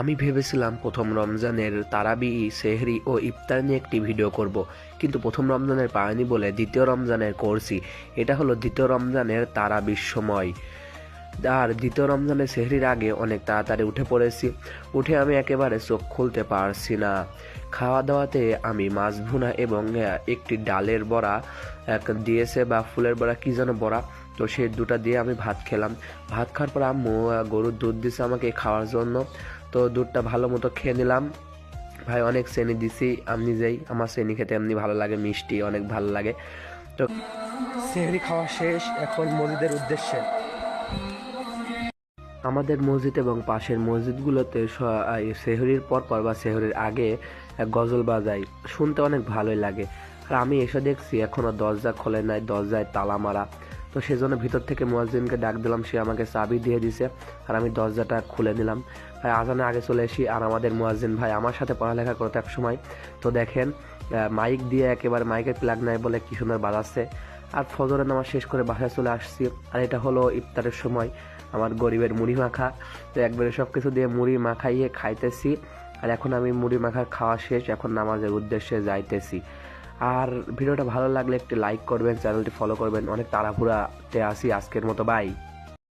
আমি ভেবেছিলাম প্রথম রমজানের তারাবি, সেহরি ও ইফতার নিয়ে একটি ভিডিও করব, কিন্তু প্রথম রমজানের পায়নি বলে দ্বিতীয় রমজানের করছি। এটা হলো দ্বিতীয় রমজানের তারাবির সময়। আর দ্বিতীয় রমজানের সেহরির আগে অনেক তাড়াতাড়ি উঠে পড়েছি। উঠে আমি একেবারে চোখ খুলতে পারছি না। খাওয়া দাওয়াতে আমি মাছ ভুনা এবং একটি ডালের বড়া, এক, দিয়েছে বা ফুলের বড়া, কি যেন বড়া, তো সেই দুটা দিয়ে আমি ভাত খেলাম। ভাত খাওয়ার পর আম্মু গরুর দুধ দিছে আমাকে খাওয়ার জন্য। তো দুধটা ভালো মতো খেয়ে নিলাম। ভাই অনেক চেনি দিছি আমি নিজেই। আমার চেনি খেতে এমনি ভালো লাগে মিষ্টি অনেক ভালো লাগে। তো সেহরি খাওয়া শেষ এখন মসজিদের উদ্দেশ্যে। আমাদের মসজিদ এবং পাশের মসজিদগুলোতে সেহরির পর পর বা সেহরির আগে গজল বাজাই। শুনতে অনেক ভালোই লাগে। আর আমি এসে দেখছি এখনও দরজা খোলে নাই দরজায় তালা মারা। তো সেজন্য ভিতর থেকে মুয়াজ্জিনকে ডাক দিলাম, সে আমাকে চাবি দিয়ে দিছে আর আমি দরজাটা খুলে নিলাম। ভাই, আজানে আগে চলে এসি আর আমাদের মুয়াজ্জিন ভাই আমার সাথে পড়ালেখা করতে এক সময়। তো দেখেন মাইক দিয়ে একেবারে মাইকের প্লাগ নাই বলে কি সুন্দর বাজাচ্ছে। আর ফজরের নামাজ শেষ করে বাসায় চলে আসছি। আর এটা হলো ইফতারের সময় আমার গরিবের মুড়ি মাখা। তো একবারে সব কিছু দিয়ে মুড়ি মাখাইয়ে খাইতেছি। আর এখন আমি মুড়ি মাখা খাওয়া শেষ, এখন নামাজের উদ্দেশ্যে যাইতেছি। আর ভিডিওটা ভালো লাগলে একটি লাইক করবেন চ্যানেলটি ফলো করবেন। অনেক তাড়াহুড়াতে আসি আজকের মতো বাই